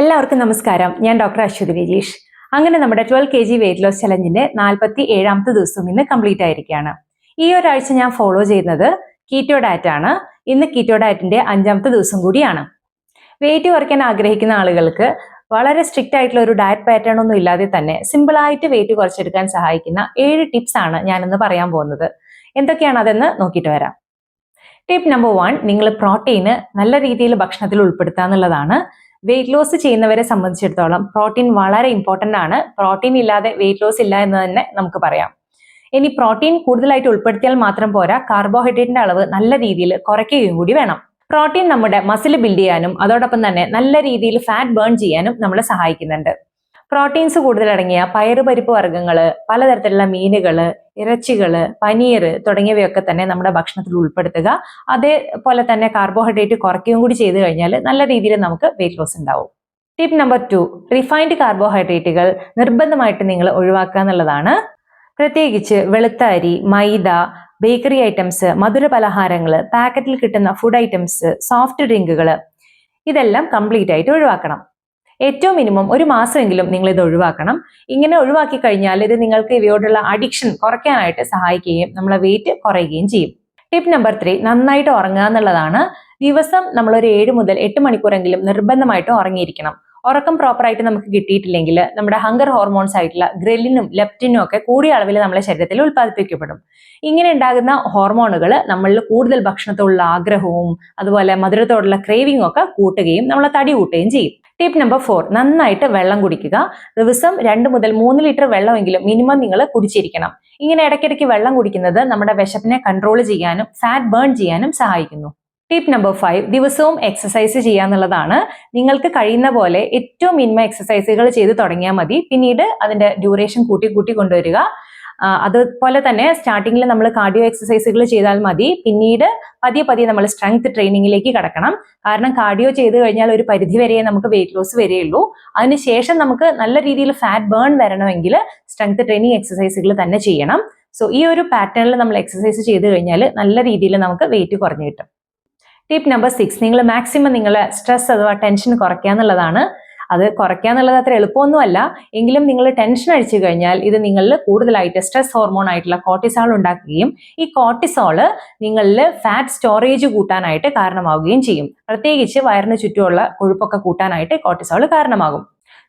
എല്ലാവർക്കും നമസ്കാരം. ഞാൻ ഡോക്ടർ അശ്വതി രജീഷ്. അങ്ങനെ നമ്മുടെ twelve K G weight loss ചലഞ്ചിന്റെ നാൽപ്പത്തി ഏഴാമത്തെ ദിവസം ഇന്ന് കംപ്ലീറ്റ് ആയിരിക്കുകയാണ്. ഈ ഒരാഴ്ച ഞാൻ ഫോളോ ചെയ്യുന്നത് കീറ്റോ ഡയറ്റ് ആണ്. ഇന്ന് കീറ്റോ ഡയറ്റിന്റെ അഞ്ചാമത്തെ ദിവസം കൂടിയാണ്. വെയിറ്റ് കുറയ്ക്കാൻ ആഗ്രഹിക്കുന്ന ആളുകൾക്ക് വളരെ സ്ട്രിക്റ്റ് ആയിട്ടുള്ള ഒരു ഡയറ്റ് പാറ്റേൺ ഒന്നും ഇല്ലാതെ തന്നെ സിമ്പിൾ ആയിട്ട് വെയിറ്റ് കുറച്ചെടുക്കാൻ സഹായിക്കുന്ന ഏഴ് ടിപ്സ് ആണ് ഞാനിന്ന് പറയാൻ പോകുന്നത്. എന്തൊക്കെയാണ് അതെന്ന് നോക്കിയിട്ട് വരാം. ടിപ്പ് നമ്പർ വൺ നിങ്ങൾ പ്രോട്ടീന് നല്ല രീതിയിൽ ഭക്ഷണത്തിൽ ഉൾപ്പെടുത്തുക എന്നുള്ളതാണ് വെയിറ്റ് ലോസ് ചെയ്യുന്നവരെ സംബന്ധിച്ചിടത്തോളം പ്രോട്ടീൻ വളരെ ഇമ്പോർട്ടന്റ് ആണ്. പ്രോട്ടീൻ ഇല്ലാതെ വെയിറ്റ് ലോസ് ഇല്ല എന്ന് തന്നെ നമുക്ക് പറയാം. ഇനി പ്രോട്ടീൻ കൂടുതലായിട്ട് ഉൾപ്പെടുത്തിയാൽ മാത്രം പോരാ കാർബോഹൈഡ്രേറ്റിന്റെ അളവ് നല്ല രീതിയിൽ കുറയ്ക്കുകയും കൂടി വേണം. പ്രോട്ടീൻ നമ്മുടെ മസിൽ ബിൽഡ് ചെയ്യാനും അതോടൊപ്പം തന്നെ നല്ല രീതിയിൽ ഫാറ്റ് ബേൺ ചെയ്യാനും നമ്മളെ സഹായിക്കുന്നുണ്ട്. പ്രോട്ടീൻസ് കൂടുതലടങ്ങിയ പയറുപരിപ്പ് വർഗങ്ങൾ പലതരത്തിലുള്ള മീനുകൾ ഇറച്ചികൾ പനീർ തുടങ്ങിയവയൊക്കെ തന്നെ നമ്മുടെ ഭക്ഷണത്തിൽ ഉൾപ്പെടുത്തുക. അതേപോലെ തന്നെ കാർബോഹൈഡ്രേറ്റ് കുറയ്ക്കുകയും കൂടി ചെയ്തു കഴിഞ്ഞാൽ നല്ല രീതിയിൽ നമുക്ക് വെയിറ്റ് ലോസ് ഉണ്ടാവും. ടിപ്പ് നമ്പർ ടു റിഫൈൻഡ് കാർബോഹൈഡ്രേറ്റുകൾ നിർബന്ധമായിട്ട് നിങ്ങൾ ഒഴിവാക്കുക എന്നുള്ളതാണ്. പ്രത്യേകിച്ച് വെളുത്ത അരി മൈദ ബേക്കറി ഐറ്റംസ് മധുര പലഹാരങ്ങൾ പാക്കറ്റിൽ കിട്ടുന്ന ഫുഡ് ഐറ്റംസ് സോഫ്റ്റ് ഡ്രിങ്കുകൾ ഇതെല്ലാം കംപ്ലീറ്റ് ആയിട്ട് ഒഴിവാക്കണം. ഏറ്റവും മിനിമം ഒരു മാസമെങ്കിലും നിങ്ങൾ ഇത് ഒഴിവാക്കണം. ഇങ്ങനെ ഒഴിവാക്കി കഴിഞ്ഞാൽ ഇത് നിങ്ങൾക്ക് ഇവയോടുള്ള അഡിക്ഷൻ കുറയ്ക്കാനായിട്ട് സഹായിക്കുകയും നമ്മളെ വെയിറ്റ് കുറയുകയും ചെയ്യും. ടിപ്പ് നമ്പർ ത്രീ നന്നായിട്ട് ഉറങ്ങുക എന്നുള്ളതാണ്. ദിവസം നമ്മൾ ഒരു ഏഴ് മുതൽ എട്ട് മണിക്കൂറെങ്കിലും നിർബന്ധമായിട്ട് ഉറങ്ങിയിരിക്കണം. ഉറക്കം പ്രോപ്പറായിട്ട് നമുക്ക് കിട്ടിയിട്ടില്ലെങ്കിൽ നമ്മുടെ ഹങ്കർ ഹോർമോൺസ് ആയിട്ടുള്ള ഗ്രെലിനും ലെപ്റ്റിനും ഒക്കെ കൂടിയ അളവിൽ നമ്മുടെ ശരീരത്തിൽ ഉൽപ്പാദിപ്പിക്കപ്പെടും. ഇങ്ങനെ ഉണ്ടാകുന്ന ഹോർമോണുകൾ നമ്മളിൽ കൂടുതൽ ഭക്ഷണത്തോടുള്ള ആഗ്രഹവും അതുപോലെ മധുരത്തോടുള്ള ക്രേവിംഗ് ഒക്കെ കൂട്ടുകയും നമ്മളെ തടി കൂട്ടുകയും ചെയ്യും. ടിപ്പ് നമ്പർ ഫോർ നന്നായിട്ട് വെള്ളം കുടിക്കുക. ദിവസം രണ്ട് മുതൽ മൂന്ന് ലിറ്റർ വെള്ളമെങ്കിലും മിനിമം നിങ്ങൾ കുടിച്ചിരിക്കണം. ഇങ്ങനെ ഇടയ്ക്കിടയ്ക്ക് വെള്ളം കുടിക്കുന്നത് നമ്മുടെ വിശപ്പിനെ കൺട്രോൾ ചെയ്യാനും ഫാറ്റ് ബേൺ ചെയ്യാനും സഹായിക്കുന്നു. ടിപ്പ് നമ്പർ ഫൈവ് ദിവസവും എക്സസൈസ് ചെയ്യാന്നുള്ളതാണ് നിങ്ങൾക്ക് കഴിയുന്ന പോലെ ഏറ്റവും മിനിമം എക്സസൈസുകൾ ചെയ്ത് തുടങ്ങിയാൽ മതി. പിന്നീട് അതിന്റെ ഡ്യൂറേഷൻ കൂട്ടി കൂട്ടി കൊണ്ടുവരിക. അതുപോലെ തന്നെ സ്റ്റാർട്ടിങ്ങിൽ നമ്മൾ കാർഡിയോ എക്സസൈസുകൾ ചെയ്താൽ മതി. പിന്നീട് പതിയെ പതിയെ നമ്മൾ സ്ട്രെങ്ത് ട്രെയിനിങ്ങിലേക്ക് കടക്കണം. കാരണം കാർഡിയോ ചെയ്ത് കഴിഞ്ഞാൽ ഒരു പരിധി വരെ നമുക്ക് വെയിറ്റ് ലോസ് വരികയുള്ളൂ അതിനുശേഷം നമുക്ക് നല്ല രീതിയിൽ ഫാറ്റ് ബേൺ വരണമെങ്കിൽ സ്ട്രെങ്ത് ട്രെയിനിങ് എക്സസൈസുകൾ തന്നെ ചെയ്യണം. സോ ഈ ഒരു പാറ്റേണിൽ നമ്മൾ എക്സസൈസ് ചെയ്ത് കഴിഞ്ഞാൽ നല്ല രീതിയിൽ നമുക്ക് വെയിറ്റ് കുറഞ്ഞു കിട്ടും. ടിപ്പ് നമ്പർ സിക്സ് നിങ്ങൾ മാക്സിമം നിങ്ങളെ സ്ട്രെസ് അഥവാ ടെൻഷൻ കുറയ്ക്കുക എന്നുള്ളതാണ് അത് കുറയ്ക്കുക എന്നുള്ളത് അത്ര എളുപ്പമൊന്നുമല്ല. എങ്കിലും നിങ്ങൾ ടെൻഷൻ അടിച്ചു കഴിഞ്ഞാൽ ഇത് നിങ്ങളിൽ കൂടുതലായിട്ട് സ്ട്രെസ് ഹോർമോൺ ആയിട്ടുള്ള കോർട്ടിസോൾ ഉണ്ടാക്കുകയും ഈ കോർട്ടിസോൾ നിങ്ങളിൽ ഫാറ്റ് സ്റ്റോറേജ് കൂട്ടാനായിട്ട് കാരണമാവുകയും ചെയ്യും. പ്രത്യേകിച്ച് വയറിന് ചുറ്റുമുള്ള കൊഴുപ്പൊക്കെ കൂട്ടാനായിട്ട് കോർട്ടിസോൾ കാരണമാകും.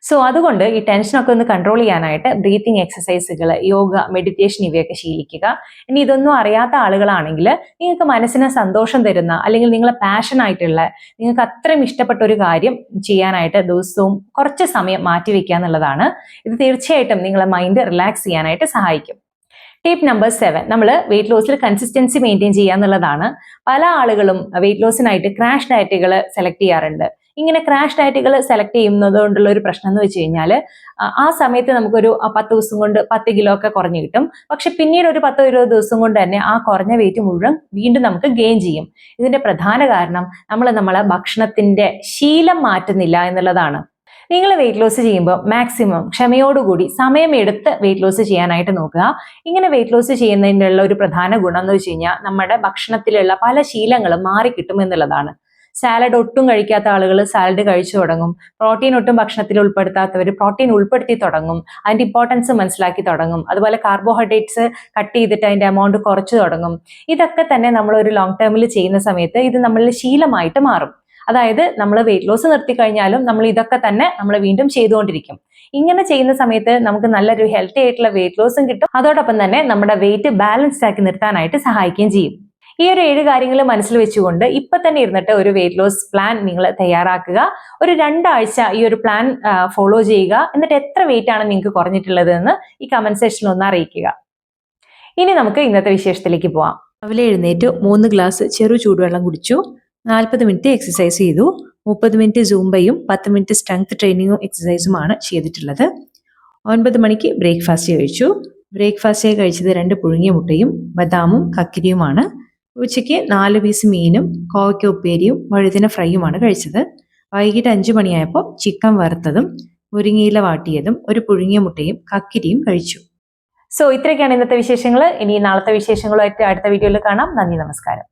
സോ അതുകൊണ്ട് ഈ ടെൻഷനൊക്കെ ഒന്ന് കൺട്രോൾ ചെയ്യാനായിട്ട് ബ്രീത്തിങ് എക്സസൈസുകൾ യോഗ മെഡിറ്റേഷൻ ഇവയൊക്കെ ശീലിക്കുക. ഇനി ഇതൊന്നും അറിയാത്ത ആളുകളാണെങ്കിൽ നിങ്ങൾക്ക് മനസ്സിന് സന്തോഷം തരുന്ന അല്ലെങ്കിൽ നിങ്ങളെ പാഷൻ ആയിട്ടുള്ള നിങ്ങൾക്ക് അത്രയും ഇഷ്ടപ്പെട്ട ഒരു കാര്യം ചെയ്യാനായിട്ട് ദിവസവും കുറച്ച് സമയം മാറ്റിവെക്കുക എന്നുള്ളതാണ്. ഇത് തീർച്ചയായിട്ടും നിങ്ങളെ മൈൻഡ് റിലാക്സ് ചെയ്യാനായിട്ട് സഹായിക്കും. ടിപ്പ് നമ്പർ സെവൻ നമ്മൾ വെയിറ്റ് ലോസിൽ കൺസിസ്റ്റൻസി മെയിന്റെയിൻ ചെയ്യുക എന്നുള്ളതാണ്. പല ആളുകളും വെയിറ്റ് ലോസിനായിട്ട് ക്രാഷ് ഡയറ്റുകൾ സെലക്ട് ചെയ്യാറുണ്ട്. ഇങ്ങനെ ക്രാഷ് ഡയറ്റുകൾ സെലക്ട് ചെയ്യുന്നത് കൊണ്ടുള്ള ഒരു പ്രശ്നം എന്ന് വെച്ച് കഴിഞ്ഞാൽ ആ സമയത്ത് നമുക്കൊരു പത്ത് ദിവസം കൊണ്ട് പത്ത് കിലോ ഒക്കെ കുറഞ്ഞു കിട്ടും. പക്ഷെ പിന്നീട് ഒരു പത്തോ ഇരുപത് ദിവസം കൊണ്ട് തന്നെ ആ കുറഞ്ഞ വെയിറ്റ് മുഴുവൻ വീണ്ടും നമുക്ക് ഗെയിൻ ചെയ്യും. ഇതിന്റെ പ്രധാന കാരണം നമ്മൾ നമ്മളെ ഭക്ഷണത്തിന്റെ ശീലം മാറ്റുന്നില്ല എന്നുള്ളതാണ്. നിങ്ങൾ വെയിറ്റ് ലോസ് ചെയ്യുമ്പോൾ മാക്സിമം ക്ഷമയോടുകൂടി സമയമെടുത്ത് വെയിറ്റ് ലോസ് ചെയ്യാനായിട്ട് നോക്കുക. ഇങ്ങനെ വെയിറ്റ് ലോസ് ചെയ്യുന്നതിനുള്ള ഒരു പ്രധാന ഗുണം എന്ന് വെച്ച് കഴിഞ്ഞാൽ നമ്മുടെ ഭക്ഷണത്തിലുള്ള പല ശീലങ്ങളും മാറിക്കിട്ടും എന്നുള്ളതാണ്. സാലഡ് ഒട്ടും കഴിക്കാത്ത ആളുകൾ സാലഡ് കഴിച്ചു തുടങ്ങും. പ്രോട്ടീൻ ഒട്ടും ഭക്ഷണത്തിൽ ഉൾപ്പെടുത്താത്തവർ പ്രോട്ടീൻ ഉൾപ്പെടുത്തി തുടങ്ങും. അതിന്റെ ഇമ്പോർട്ടൻസ് മനസ്സിലാക്കി തുടങ്ങും. അതുപോലെ കാർബോഹൈഡ്രേറ്റ്സ് കട്ട് ചെയ്തിട്ട് അതിന്റെ എമൗണ്ട് കുറച്ചു തുടങ്ങും. ഇതൊക്കെ തന്നെ നമ്മൾ ഒരു ലോങ് ടേമിൽ ചെയ്യുന്ന സമയത്ത് ഇത് നമ്മളിൽ ശീലമായിട്ട് മാറും. അതായത് നമ്മൾ വെയിറ്റ് ലോസ് നിർത്തി കഴിഞ്ഞാലും നമ്മൾ ഇതൊക്കെ തന്നെ നമ്മൾ വീണ്ടും ചെയ്തുകൊണ്ടിരിക്കും. ഇങ്ങനെ ചെയ്യുന്ന സമയത്ത് നമുക്ക് നല്ലൊരു ഹെൽത്തി ആയിട്ടുള്ള വെയിറ്റ് ലോസും കിട്ടും. അതോടൊപ്പം തന്നെ നമ്മുടെ വെയിറ്റ് ബാലൻസ്ഡ് ആക്കി നിർത്താനായിട്ട് സഹായിക്കുകയും ചെയ്യും. ഈ ഒരു ഏഴ് കാര്യങ്ങൾ മനസ്സിൽ വെച്ചുകൊണ്ട് ഇപ്പൊ തന്നെ ഇരുന്നിട്ട് ഒരു വെയിറ്റ് ലോസ് പ്ലാൻ നിങ്ങൾ തയ്യാറാക്കുക. ഒരു രണ്ടാഴ്ച ഈ ഒരു പ്ലാൻ ഫോളോ ചെയ്യുക. എന്നിട്ട് എത്ര വെയിറ്റ് ആണ് നിങ്ങൾക്ക് കുറഞ്ഞിട്ടുള്ളത് എന്ന് ഈ കമന്റ് സെക്ഷനിൽ ഒന്ന് അറിയിക്കുക. ഇനി നമുക്ക് ഇന്നത്തെ വിശേഷത്തിലേക്ക് പോവാം. രാവിലെ എഴുന്നേറ്റ് മൂന്ന് ഗ്ലാസ് ചെറു ചൂടുവെള്ളം കുടിച്ചു നാൽപ്പത് മിനിറ്റ് എക്സസൈസ് ചെയ്തു മുപ്പത് മിനിറ്റ് സൂംബയും പത്ത് മിനിറ്റ് സ്ട്രെങ്ത് ട്രെയിനിങ്ങും എക്സസൈസുമാണ് ചെയ്തിട്ടുള്ളത്. ഒൻപത് മണിക്ക് ബ്രേക്ക്ഫാസ്റ്റ് കഴിച്ചു. ബ്രേക്ക്ഫാസ്റ്റ് കഴിച്ചത് രണ്ട് പുഴുങ്ങിയ മുട്ടയും ബദാമും കക്കിരിയുമാണ്. ഉച്ചയ്ക്ക് നാല് പീസ് മീനും കോവയ്ക്ക ഉപ്പേരിയും വഴുതിന ഫ്രൈയുമാണ് കഴിച്ചത്. വൈകിട്ട് അഞ്ചു മണിയായപ്പോൾ ചിക്കൻ വറുത്തതും മുരിങ്ങയില വാട്ടിയതും ഒരു പുഴുങ്ങിയ മുട്ടയും കക്കിരിയും കഴിച്ചു. സോ ഇത്രയൊക്കെയാണ് ഇന്നത്തെ വിശേഷങ്ങൾ ഇനി നാളത്തെ വിശേഷങ്ങളുമായിട്ട് അടുത്ത വീഡിയോയിൽ കാണാം. നന്ദി നമസ്കാരം.